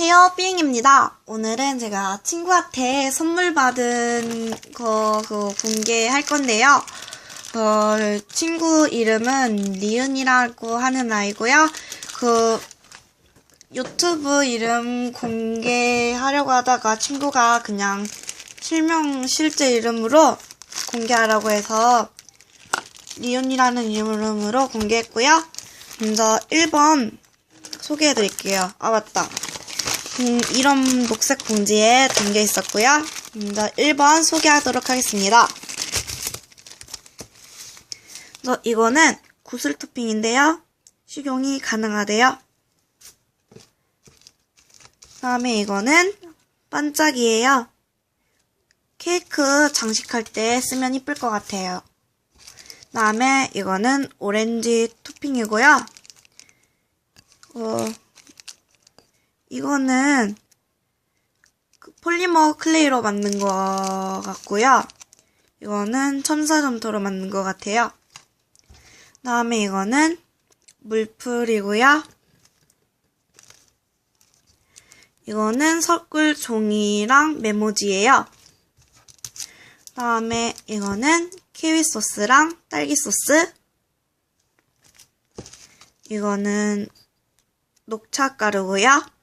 안녕하세요, 삐잉입니다. 오늘은 제가 친구한테 선물 받은 거, 그 공개할 건데요. 그, 친구 이름은 리은이라고 하는 아이고요. 그, 유튜브 이름 공개하려고 하다가 친구가 그냥 실명, 실제 이름으로 공개하라고 해서 리은이라는 이름으로 공개했고요. 먼저 1번 소개해 드릴게요. 아, 맞다. 음, 이런 녹색 봉지에 담겨 있었고요. 먼저 1번 소개하도록 하겠습니다. 저 이거는 구슬 토핑인데요. 식용이 가능하대요. 다음에 이거는 반짝이에요. 케이크 장식할 때 쓰면 이쁠 것 같아요. 다음에 이거는 오렌지 토핑이고요. 어, 이거는 그 폴리머 클레이로 만든 것 같고요. 이거는 첨사점토로 만든 것 같아요. 다음에 이거는 물풀이고요. 이거는 석굴 종이랑 메모지예요. 다음에 이거는 키위 소스랑 딸기 소스. 이거는 녹차 가루고요.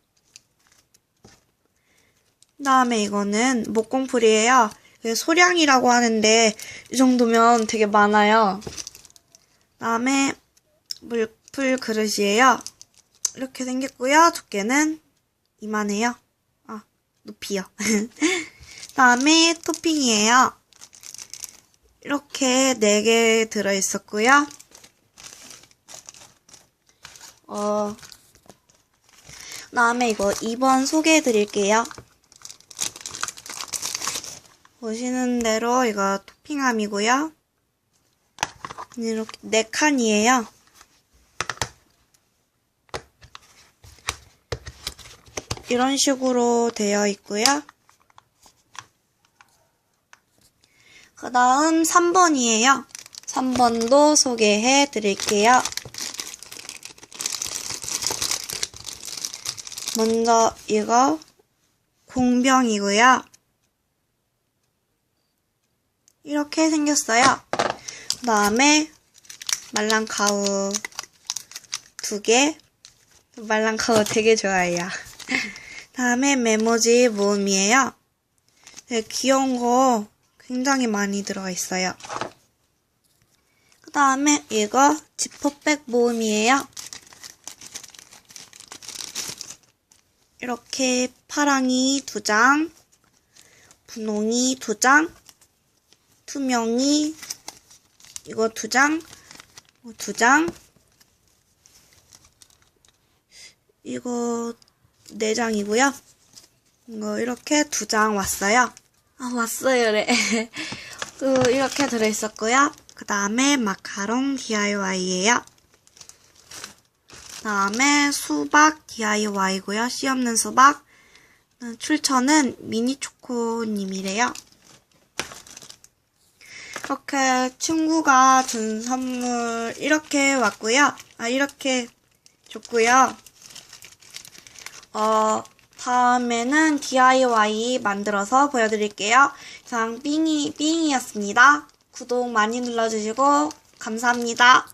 다음에 이거는 목공풀이에요. 소량이라고 하는데 이 정도면 되게 많아요. 다음에 물풀 그릇이에요. 이렇게 생겼고요. 두께는 이만해요. 아, 높이요. 다음에 토핑이에요. 이렇게 4개 들어있었고요. 어, 다음에 이거 2번 소개해 드릴게요. 보시는 대로 이거 토핑함이고요. 이렇게 4칸이에요. 이런 식으로 되어 있고요. 그 다음 3번이에요. 3번도 소개해 드릴게요. 먼저 이거 공병이고요. 이렇게 생겼어요. 그 다음에 말랑카우 두 개. 말랑카우 되게 좋아해요. 다음에 메모지 모음이에요. 되게 귀여운 거 굉장히 많이 들어가 있어요. 그 다음에 이거 지퍼백 모음이에요. 이렇게 파랑이 두 장, 분홍이 두 장, 투명이 이거 두 장, 두 장, 이거 네 장이고요. 이거 이렇게 두 장 왔어요. 아 왔어요, 네. 그 이렇게 들어있었고요. 그 다음에 마카롱 DIY예요. 다음에 수박 DIY고요. 씨 없는 수박. 출처는 미니초코님이래요. 이렇게 친구가 준 선물 이렇게 왔고요. 아 이렇게 줬고요. 어 다음에는 DIY 만들어서 보여드릴게요. 이상 삥이 삥이었습니다. 구독 많이 눌러주시고 감사합니다.